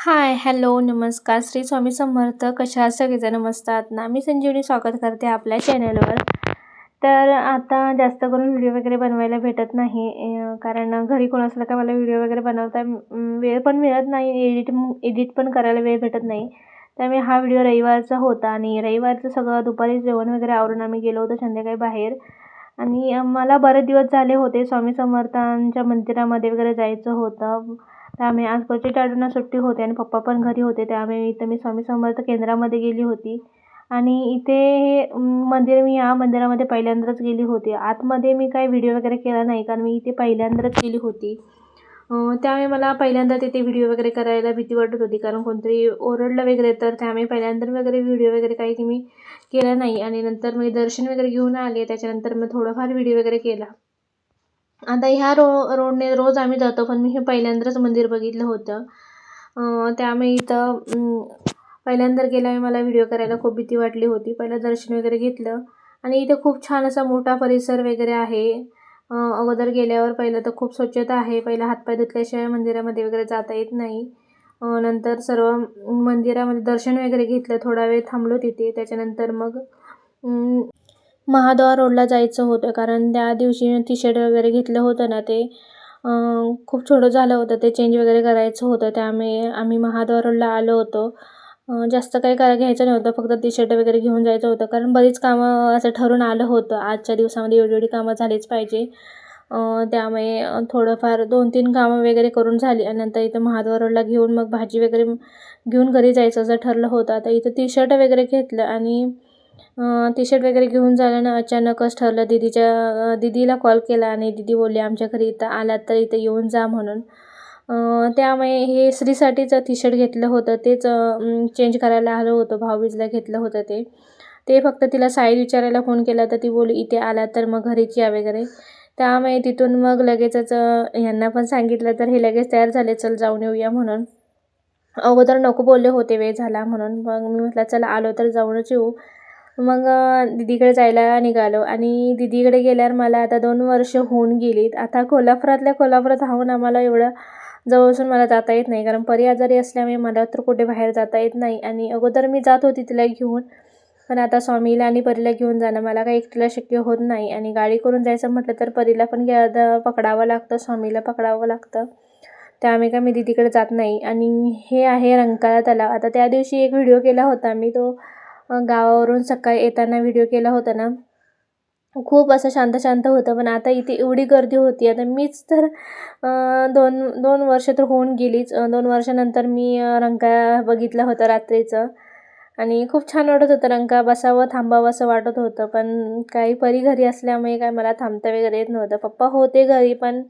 Hi hello नमस्कार. श्री स्वामी समर्थ. कशा सगळेजण मस्त आहात ना? मी संजीवनी स्वागत करते आपल्या चॅनलवर तर आता जास्त करून व्हिडिओ वगैरे बनवायला भेटत नाही कारण घरी कोण असलं का मला व्हिडिओ वगैरे बनवता वेळ पण मिळत नाही. एडिट एडिट पण करायला वेळ भेटत नाही. त्यामुळे हा व्हिडिओ रविवारचा होता आणि रविवारचं सगळं दुपारी जेवण वगैरे आवरून आम्ही गेलो होतो संध्याकाळी बाहेर. आणि मला बरेच दिवस झाले होते स्वामी समर्थांच्या मंदिरामध्ये वगैरे जायचं होतं. त्यामुळे आज क्वचित टाळूंना सुट्टी होती आणि पप्पा पण घरी होते. त्यामुळे इथं मी स्वामी समर्थ केंद्रामध्ये गेली होती. आणि इथे हे मंदिर मी या मंदिरामध्ये पहिल्यांदाच गेली होती. आतमध्ये मी काही व्हिडिओ वगैरे केला नाही कारण मी इथे पहिल्यांदाच गेली होती. त्यामुळे मला पहिल्यांदा तिथे व्हिडिओ वगैरे करायला भीती वाटत होती कारण कोणतरी ओरडलं वगैरे तर त्यामुळे पहिल्यांदा वगैरे व्हिडिओ वगैरे काही मी केला नाही. आणि नंतर मी दर्शन वगैरे घेऊन आले त्याच्यानंतर मी थोडंफार व्हिडिओ वगैरे केला. आता ह्या रो रोडने रोज आम्ही जातो पण मी हे पहिल्यांदाच मंदिर बघितलं होतं. त्यामुळे इथं पहिल्यांदा गेल्यामुळे मला व्हिडिओ करायला खूप भीती वाटली होती. पहिलं दर्शन वगैरे घेतलं आणि इथे खूप छान असा मोठा परिसर वगैरे आहे. अगोदर गेल्यावर पहिलं तर खूप स्वच्छता आहे. पहिलं हातपाय धुतल्याशिवाय मंदिरामध्ये वगैरे जाता येत नाही. नंतर सर्व मंदिरामध्ये दर्शन वगैरे घेतलं. थोडा वेळ थांबलो तिथे. त्याच्यानंतर मग महाद्वार रोडला जायचं होतं. कारण त्या दिवशी टी शर्ट वगैरे घेतलं होतं ना ते खूप छोटं झालं होतं. ते चेंज वगैरे करायचं होतं. त्यामुळे आम्ही महाद्वार रोडला आलो होतो. जास्त काही करा घ्यायचं नव्हतं. फक्त टी शर्ट वगैरे घेऊन जायचं होतं. कारण बरीच कामं असं ठरून आलं होतं. आजच्या दिवसामध्ये एवढी एवढी कामं झालीच पाहिजे. त्यामुळे थोडंफार दोन तीन कामं वगैरे करून झाली. आणि नंतर इथं महाद्वार रोडला घेऊन मग भाजी वगैरे घेऊन घरी जायचं असं ठरलं होतं. आता इथं टी शर्ट वगैरे घेतलं आणि टी शर्ट वगैरे घेऊन झाल्यानं अचानकच ठरलं दीदीच्या दीदीला कॉल केला आणि दीदी बोलली आमच्या घरी इथं आलात तर इथं येऊन जा म्हणून. त्यामुळे हे स्त्रीसाठीच टी शर्ट घेतलं होतं तेच चेंज करायला आलं होतं भाऊबीजला घेतलं होतं ते. ते फक्त तिला साईज विचारायला फोन केला तर ती बोलली इथे आला तर मग घरीच या वगैरे. त्यामुळे तिथून मग लगेचच यांना पण सांगितलं तर हे लगेच तयार झाले चल जाऊन येऊया म्हणून. अगोदर नको बोलले होते वेळ झाला म्हणून. मग मी म्हटलं चला आलो तर जाऊनच येऊ. मग दीदीकडे जायला निघालो आणि दीदीकडे गेल्यावर मला आता दोन वर्ष होऊन गेलीत. आता कोल्हापुरातल्या कोल्हापुरात राहून आम्हाला एवढं जवळसून मला जाता येत नाही. कारण परी आजारी असल्यामुळे मला तर कुठे बाहेर जाता येत नाही. आणि अगोदर मी जात होती तिला घेऊन पण आता स्वामीला आणि परीला घेऊन जाणं मला काही एकटीला शक्य होत नाही. आणि गाडी करून जायचं म्हटलं तर परीला पण घ्या पकडावं लागतं स्वामीला पकडावं लागतं. त्यामुळे काय मी दीदीकडे जात नाही. आणि हे आहे रंकाळा तलाव. आता त्या दिवशी एक व्हिडिओ केला होता मी तो गावावरून सकाळी येताना व्हिडिओ केला होता ना. खूप असं शांत शांत होतं पण आता इथे एवढी गर्दी होती. आता मीच तर दोन दोन वर्ष तर होऊन गेलीच. दोन वर्षानंतर मी रंका बघितला होता रात्रीचं. आणि खूप छान वाटत होतं रंका बसावं थांबावं असं वाटत होतं. पण काही परी घरी असल्यामुळे काय मला थांबता वगैरे येत नव्हतं. पप्पा होते घरी पण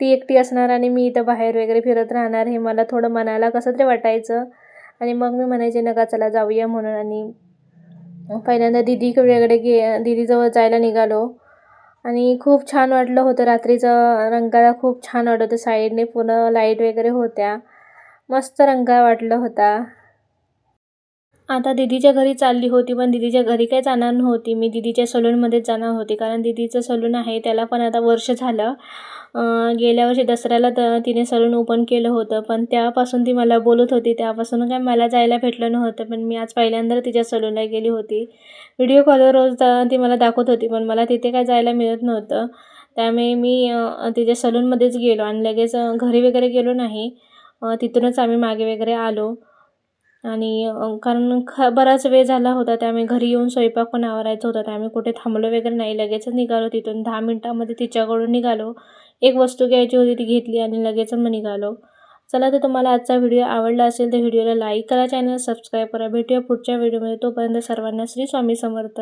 ती एकटी असणार आणि मी इथं बाहेर वगैरे फिरत राहणार हे मला थोडं मनाला कसं तरी वाटायचं. आणि मग मी म्हणायचे नका चला जाऊया म्हणून. आणि पहिल्यांदा दीदीकडे गे दीदीजवळ जायला निघालो. आणि खूप छान वाटलं होतं. रात्रीचं रंगाला खूप छान वाटत होतं. साईडने पूर्ण लाइट वगैरे होत्या. मस्त रंगा वाटलं होता. आता दीदीच्या घरी चालली होती पण दीदीच्या घरी काही जाणार नव्हती. मी दीदीच्या सलूनमध्येच जाणार होती कारण दीदीचं सलून आहे त्याला पण आता वर्ष झालं. गेल्या वर्षी दसऱ्याला तर तिने सलून ओपन केलं होतं पण त्यापासून ती मला बोलत होती. त्यापासून काय मला जायला भेटलं नव्हतं पण मी आज पहिल्यांदा तिच्या सलूनला गेली होती. व्हिडिओ कॉलवर रोज ती मला दाखवत होती पण मला तिथे काय जायला मिळत नव्हतं. त्यामुळे मी तिच्या सलूनमध्येच गेलो आणि लगेच घरी वगैरे गेलो नाही. तिथूनच आम्ही मागे वगैरे आलो. आणि कारण ख बराच वेळ झाला होता त्यामुळे घरी येऊन स्वयंपाक पण आवरायचा होता त्यामुळे कुठे थांबलो वगैरे नाही लगेचच निघालो तिथून. दहा मिनटामध्ये तिच्याकडून निघालो. एक वस्तू घ्यायची होती ती घेतली आणि लगेच मग निघालो. चला तर तुम्हाला आजचा व्हिडिओ आवडला असेल तर व्हिडिओला लाईक करा चॅनल सबस्क्राईब करा. भेटूया पुढच्या व्हिडिओमध्ये. तोपर्यंत सर्वांना श्री स्वामी समर्थ.